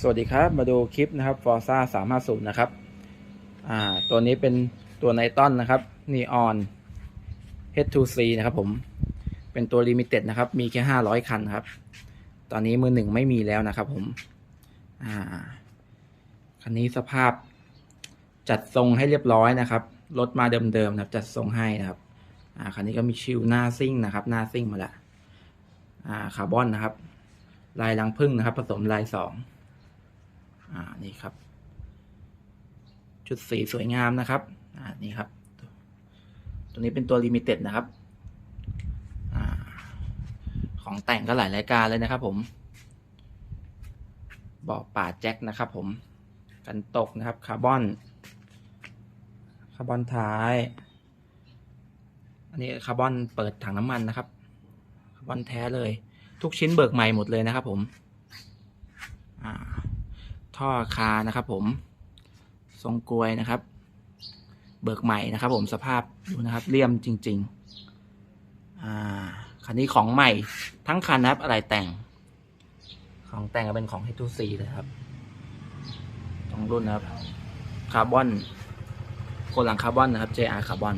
สวัสดีครับมาดูคลิปนะครับ Forza 350นะครับ อ่า ตัวนี้เป็นตัวไนตอนนะครับ Neon H2C นะครับผม เป็นตัว Limited นะครับ มีแค่500คันครับ ตอนนี้มือหนึ่งไม่มีแล้วนะครับผม อ่า คันนี้สภาพจัดทรงให้เรียบร้อยนะครับ รถมาเดิมๆนะครับ จัดทรงให้นะครับ อ่า คันนี้ก็มีชิวหน้าซิ่งนะครับ หน้าซิ่งมาล้วอ่า คาร์บอนนะครับ ลายรังพึ่งนะครับ ผสมลายสอง อ่านี่ครับชุดสีสวยงามนะครับ อ่านี่ครับ ตัวนี้เป็นตัวลิมิเต็ดนะครับอ่าของแต่งก็หลายรายการเลยนะครับผมบอกป่าแจ็คนะครับผม กันตกนะครับคาร์บอนคาร์บอนท้าย อันนี้คาร์บอนเปิดถังน้ำมันนะครับคาร์บอนแท้เลย ทุกชิ้นเบิกใหม่หมดเลยนะครับผม อ่า ท่อคานะครับผมทรงกลวยนะครับ เบิกใหม่นะครับ ผมสภาพดูนะครับเลี่ยมจริง ๆ อ่าคันนี้ของใหม่ทั้งคันนะครับ อะไรแต่ง ของแต่งก็เป็นของ H2C เลยครับต้องรุ่นนะครับคาร์บอนโคนหลังคาร์บอนนะครับ JR คาร์บอน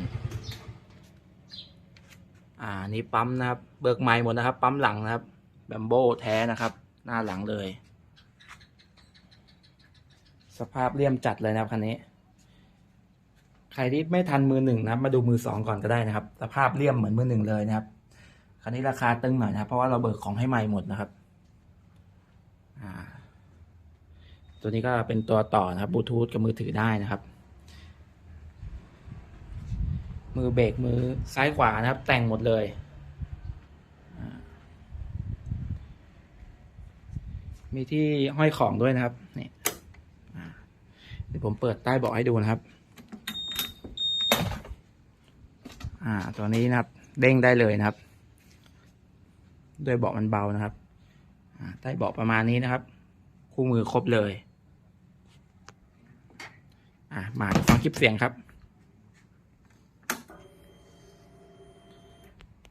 อ่านี่ปั๊มนะครับ เบิกใหม่หมดนะครับ ปั๊มหลังนะครับแบมโบแท้นะครับ หน้าหลังเลย สภาพเลี่ยมจัดเลยนะครับคันนี้ ใครที่ไม่ทันมือหนึ่งนะครับ มาดูมือสองก่อนก็ได้นะครับ สภาพเลี่ยมเหมือนมือหนึ่งเลยนะครับ คันนี้ราคาตึงหน่อยนะครับเพราะว่าเราเบิกของให้ใหม่หมดนะครับตัวนี้ก็เป็นตัวต่อนะครับบลูทูธกับมือถือได้นะครับ มือเบรกมือซ้ายขวานะครับ แต่งหมดเลยมีที่ห้อยของด้วยนะครับนี่ เดี๋ยวผมเปิดใต้เบาะให้ดูนะครับ อ่า ตัวนี้นะครับ เด้งได้เลยนะครับ ด้วยเบาะมันเบานะครับอ่าใต้เบาะประมาณนี้นะครับ คู่มือครบเลย อ่ามาฟังคลิปเสียงครับ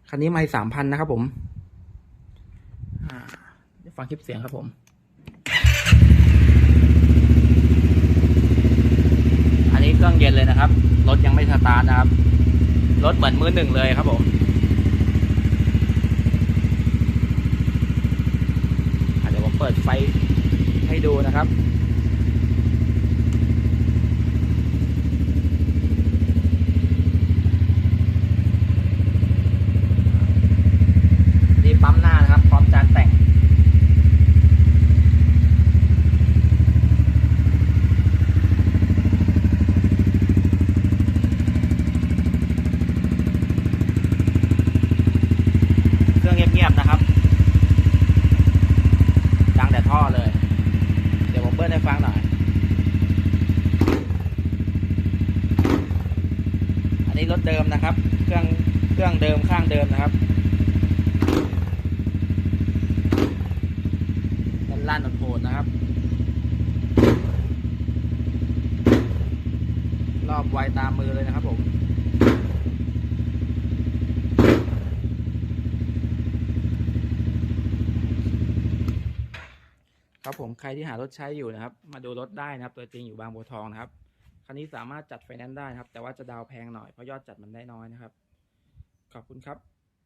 คันนี้ไม่สามพันนะครับผม อ่าฟังคลิปเสียงครับผม อันนี้เค รื่องเย็นเลยนะครับ รถยังไม่สตาร์ทนะครับ รถเหมือนมือหนึ่งเลยครับผมอะเดี๋ยวผมเปิดไฟให้ดูนะครับ นี่ปั๊มหน้านะครับ พร้อมจานแต่ง เครื่องเงียบๆนะครับ ดังแต่ท่อเลย เดี๋ยวผมเบิ้ล ให้ฟังหน่อย อันนี้รถเดิมนะครับ เครื่องเครื่องเดิมข้างเดิมนะครับด้านล่างโหดๆนะครับ รอบไวตามมือเลยนะครับผม ครับผมใครที่หารถใช้อยู่นะครับ มาดูรถได้นะครับ ตัวจริงอยู่บางบัวทองนะครับคันนี้สามารถจัดไฟแนนซ์ได้นะครับ แต่ว่าจะดาวแพงหน่อยเพราะยอดจัดมันได้น้อยนะครับ ขอบคุณครับ